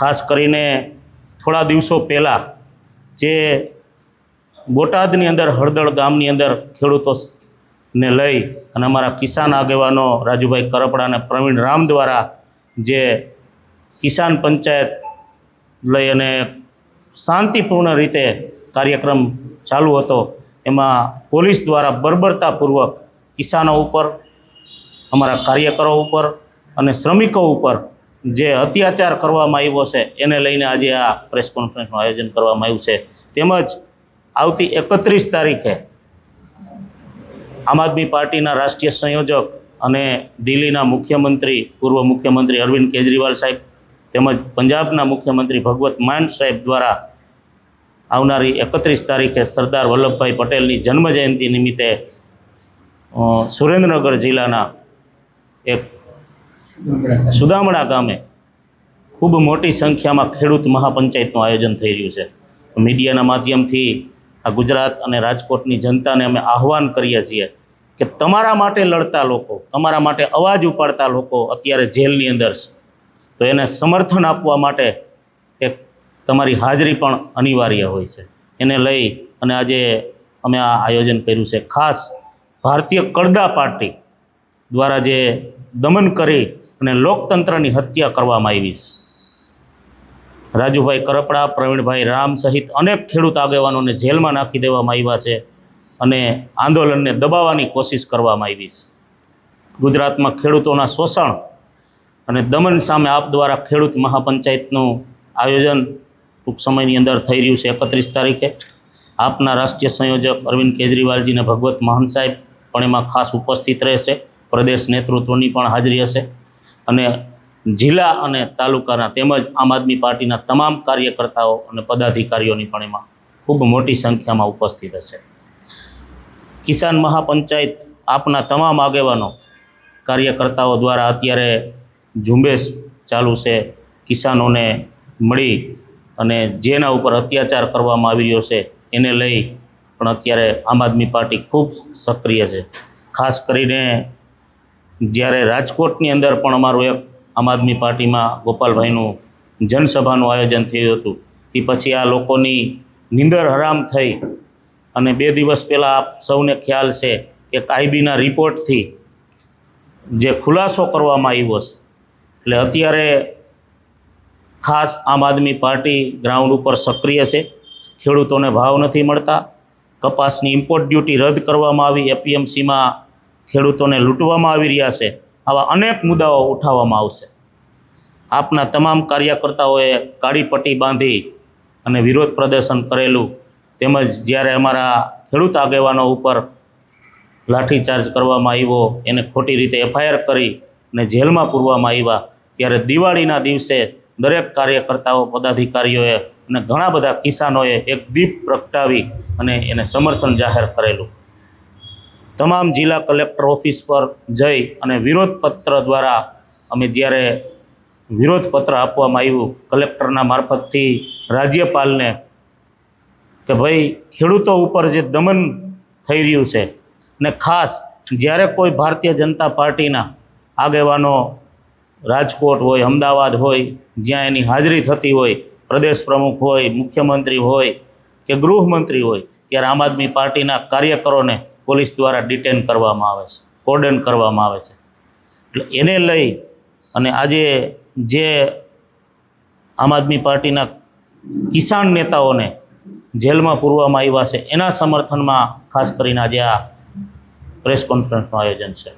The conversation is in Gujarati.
ખાસ કરીને થોડા દિવસો પહેલાં જે બોટાદની અંદર હળદળ ગામની અંદર ખેડૂતોને લઈ અને અમારા કિસાન આગેવાનો રાજુભાઈ કરપડા અને પ્રવીણ રામ દ્વારા જે કિસાન પંચાયત લઈ અને શાંતિપૂર્ણ રીતે કાર્યક્રમ ચાલુ હતો, એમાં પોલીસ દ્વારા બર્બરતાપૂર્વક કિસાનો ઉપર, અમારા કાર્યકરો ઉપર અને શ્રમિકો ઉપર જે અત્યાચાર કરવામાં આવ્યો છે, એને લઈને આજે આ પ્રેસ કોન્ફરન્સનું આયોજન કરવામાં આવ્યું છે. તેમજ આવતી એકત્રીસ તારીખે આમ આદમી પાર્ટીના રાષ્ટ્રીય સંયોજક અને દિલ્હીના મુખ્યમંત્રી, પૂર્વ મુખ્યમંત્રી અરવિંદ કેજરીવાલ સાહેબ તેમજ પંજાબના મુખ્યમંત્રી ભગવત માન સાહેબ દ્વારા આવનારી એકત્રીસ તારીખે સરદાર વલ્લભભાઈ પટેલની જન્મજયંતિ નિમિત્તે સુરેન્દ્રનગર જિલ્લાના એક સુદામડા ગામે ખૂબ મોટી સંખ્યામાં ખેડૂત મહાપંચાયતનું આયોજન થઈ રહ્યું છે. મીડિયાના માધ્યમથી આ ગુજરાત અને રાજકોટની જનતાને અમે આહવાન કરીએ છીએ કે તમારા માટે લડતા લોકો, તમારા માટે અવાજ ઉપાડતા લોકો અત્યારે જેલની અંદર છે. તો એને સમર્થન આપવા માટે એક તમારી હાજરી પણ અનિવાર્ય હોય છે. એને લઈ અને આજે અમે આ આયોજન કર્યું છે. ખાસ ભારતીય કડદા પાર્ટી દ્વારા જે દમન કરી અને લોકતંત્રની હત્યા કરવામાં આવી છે. રાજુભાઈ કરપડા, પ્રવીણભાઈ રામ સહિત અનેક ખેડૂત આગેવાનોને જેલમાં નાખી દેવામાં આવ્યા છે અને આંદોલનને દબાવવાની કોશિશ કરવામાં આવી છે. ગુજરાતમાં ખેડૂતોના શોષણ અને દમન સામે આપ દ્વારા ખેડૂત મહાપંચાયતનું આયોજન ટૂંક સમયની અંદર થઈ રહ્યું છે એકત્રીસ તારીખે. આપના રાષ્ટ્રીય સંયોજક અરવિંદ કેજરીવાલજીને ભગવત મહાન સાહેબ પણ એમાં ખાસ ઉપસ્થિત રહેશે. પ્રદેશ નેતૃત્વની પણ હાજરી હશે. અને જિલ્લા અને તાલુકાના તેમજ આમ આદમી પાર્ટીના તમામ કાર્યકર્તાઓ અને પદાધિકારીઓની પણ એમાં ખૂબ મોટી સંખ્યામાં ઉપસ્થિત હશે. કિસાન મહાપંચાયત આપના તમામ આગેવાનો કાર્યકર્તાઓ દ્વારા અત્યારે ઝુંબેશ ચાલુ છે. કિસાનોને મળી અને જેના ઉપર અત્યાચાર કરવામાં આવી રહ્યો છે એને લઈ પણ અત્યારે આમ આદમી પાર્ટી ખૂબ સક્રિય છે. ખાસ કરીને જ્યારે રાજકોટની અંદર પણ અમારું એક આમ આદમી પાર્ટીમાં ગોપાલભાઈનું જનસભાનું આયોજન થયું હતું. તે પછી આ લોકોની નિંદર હરામ થઈ અને બે દિવસ પહેલાં આપ સૌને ખ્યાલ છે કે આઈબીના રિપોર્ટથી જે ખુલાસો કરવામાં આવ્યો છે, એટલે અત્યારે ખાસ આમ આદમી પાર્ટી ગ્રાઉન્ડ ઉપર સક્રિય છે. ખેડૂતોને ભાવ નથી મળતા. કપાસની ઇમ્પોર્ટ ડ્યુટી રદ કરવામાં આવી. એપીએમસીમાં ખેડૂતોને લૂંટવામાં આવી રહ્યા છે, આવા અનેક મુદ્દાઓ ઉઠાવવામાં આવશે. આપના તમામ કાર્યકર્તાઓએ કાળી પટ્ટી બાંધી અને વિરોધ પ્રદર્શન કરેલું, તેમજ જ્યારે અમારા ખેડૂત આગેવાનો ઉપર લાઠીચાર્જ કરવામાં આવ્યો, એને ખોટી રીતે એફઆઈઆર કરી અને જેલમાં પૂરવામાં આવ્યા, ત્યારે દિવાળીના દિવસે દરેક કાર્યકર્તાઓ, પદાધિકારીઓએ અને ઘણા બધા કિસાનોએ એક દીપ પ્રગટાવી અને એને સમર્થન જાહેર કરેલું. તમામ જિલ્લા કલેક્ટર ઓફિસ પર જઈ અને વિરોધ પત્ર દ્વારા અમે જ્યારે વિરોધ પત્ર આપવામાં આવ્યું કલેક્ટરના મારફતથી રાજ્યપાલને કે ભાઈ, ખેડૂતો ઉપર જે દમન થઈ રહ્યું છે ને ખાસ જ્યારે કોઈ ભારતીય જનતા પાર્ટીના આગેવાનો રાજકોટ હોય, અમદાવાદ હોય, જ્યાં એની હાજરી થતી હોય, પ્રદેશ પ્રમુખ હોય, મુખ્યમંત્રી હોય કે ગૃહમંત્રી હોય, ત્યારે આમ આદમી પાર્ટીના કાર્યકરોને પોલીસ દ્વારા ડિટેન કરવામાં આવે છે કોર્ડન કરવામાં આવે છે. એટલે એને લઈ અને આજે જે આમ આદમી પાર્ટીના કિસાન નેતાઓને જેલમાં પૂરવામાં આવ્યા છે, એના સમર્થનમાં ખાસ કરીને આજે આ પ્રેસ કોન્ફરન્સનું આયોજન છે.